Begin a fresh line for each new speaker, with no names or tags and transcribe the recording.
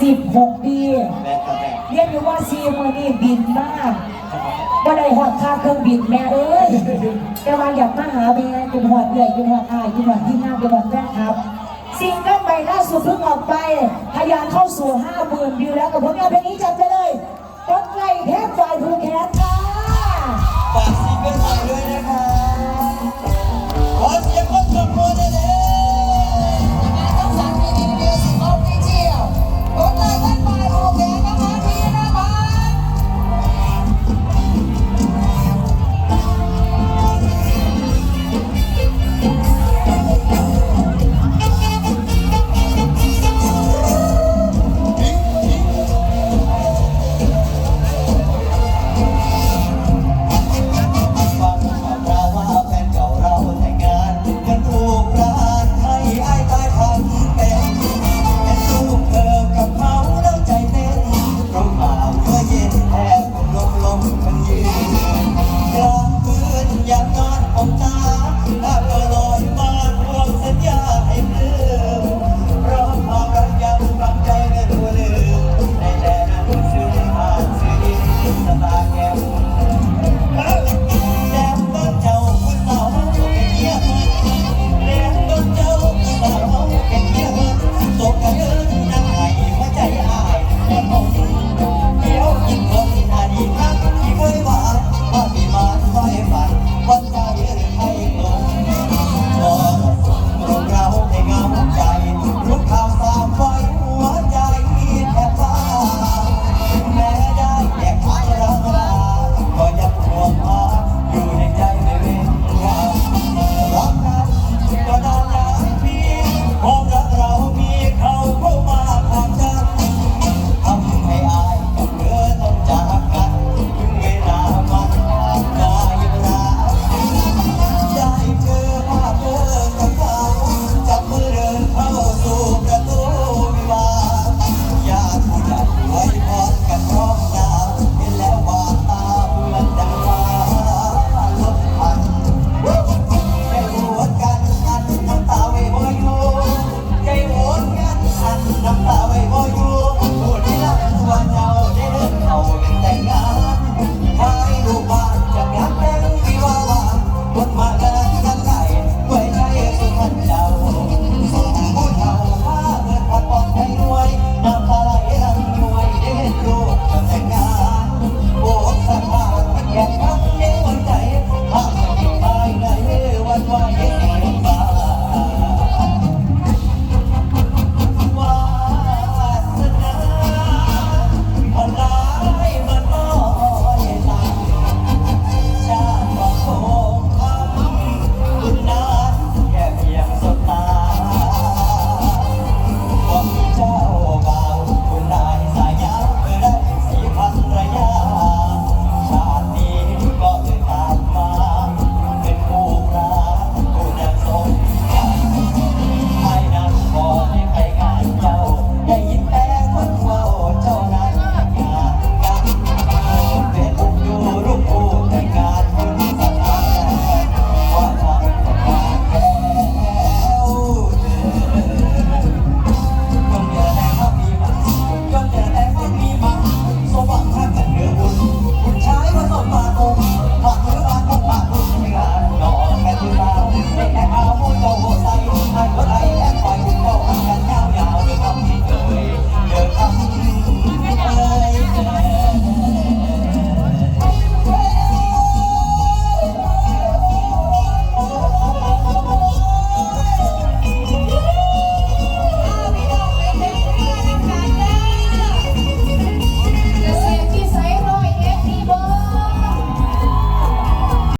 16 ปี
แม่กับแม่
เรียกอยู่ว่าซีมือนี่บินมากว่าได้หอดค่าเครื่องบินแม่เอ้ยแต่ว่าอยากมาหาแม่จุนหอดใหญ่จุนหอดอายจุนหอดที่งาจุนหอดแม่ครับซิงเก็ไปล่าสุดเพิ่งออกไปทะยานเข้าสู่ห้าหมื่นวิวแล้วกับผลงานเพลง